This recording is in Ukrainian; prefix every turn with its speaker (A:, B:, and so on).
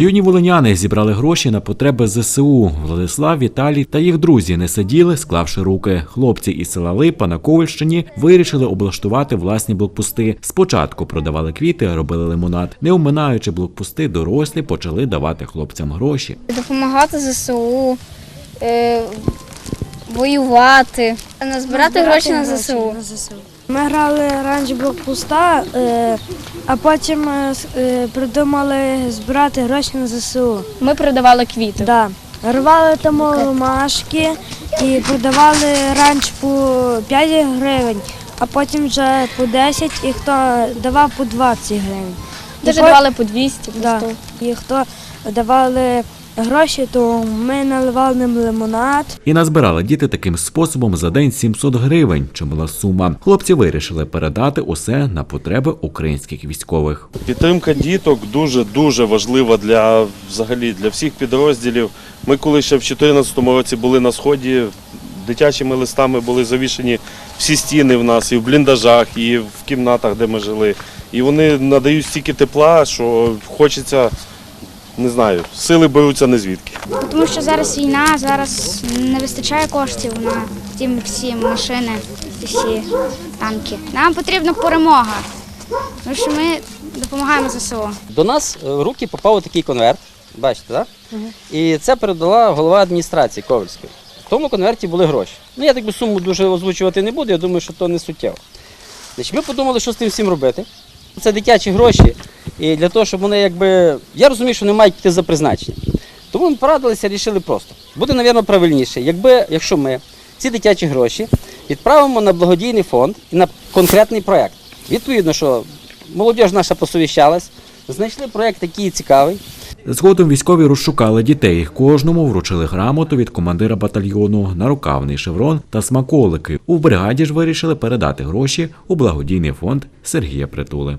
A: Юні волиняни зібрали гроші на потреби ЗСУ. Владислав, Віталій та їх друзі не сиділи, склавши руки. Хлопці із села Липа на Ковальщині вирішили облаштувати власні блокпости. Спочатку продавали квіти, робили лимонад. Не оминаючи блокпости, дорослі почали давати хлопцям гроші.
B: допомагати ЗСУ, е, воювати, назбирати гроші на ЗСУ.
C: Ми грали раніше блокпоста, е, а потім е, е, придумали збирати гроші на ЗСУ.
B: Ми продавали квіти.
C: Да. Рвали там ромашки і продавали раніше по 5 гривень, а потім вже по 10 і хто давав по 20 гривень.
B: Дуже давали по 200, по
C: Да. І хто давали гроші, то ми наливали ним лимонад.
A: І назбирали діти таким способом за день 700 гривень. Чимала сума. Хлопці вирішили передати усе на потреби українських військових.
D: Підтримка діток дуже дуже важлива для взагалі для всіх підрозділів. Ми коли ще в 2014 році були на сході, дитячими листами були завішені всі стіни в нас і в бліндажах, і в кімнатах, де ми жили. І вони надають стільки тепла, що хочеться, не знаю, сили беруться не звідки.
E: Тому що зараз війна, зараз не вистачає коштів на ті всі машини, ті всі танки. Нам потрібна перемога, тому що ми допомагаємо ЗСУ.
F: До нас е, в руки попав такий конверт, бачите, так? І це передала голова адміністрації Ковальської. В тому конверті були гроші. Ну, я так би суму дуже озвучувати не буду, я думаю, що то не суттєво. Значить, ми подумали, що з тим всім робити. Це дитячі гроші. І для того, щоб вони якби. Я розумію, що не мають йти за призначенням. Тому ми порадилися, рішили просто. Буде, мабуть, правильніше, якби, якщо ми ці дитячі гроші відправимо на благодійний фонд і на конкретний проєкт. Відповідно, що молодь наша посовіщалась, знайшли проєкт такий цікавий.
A: Згодом військові розшукали дітей. Кожному вручили грамоту від командира батальйону, нарукавний шеврон та смаколики. У бригаді ж вирішили передати гроші у благодійний фонд Сергія Притули.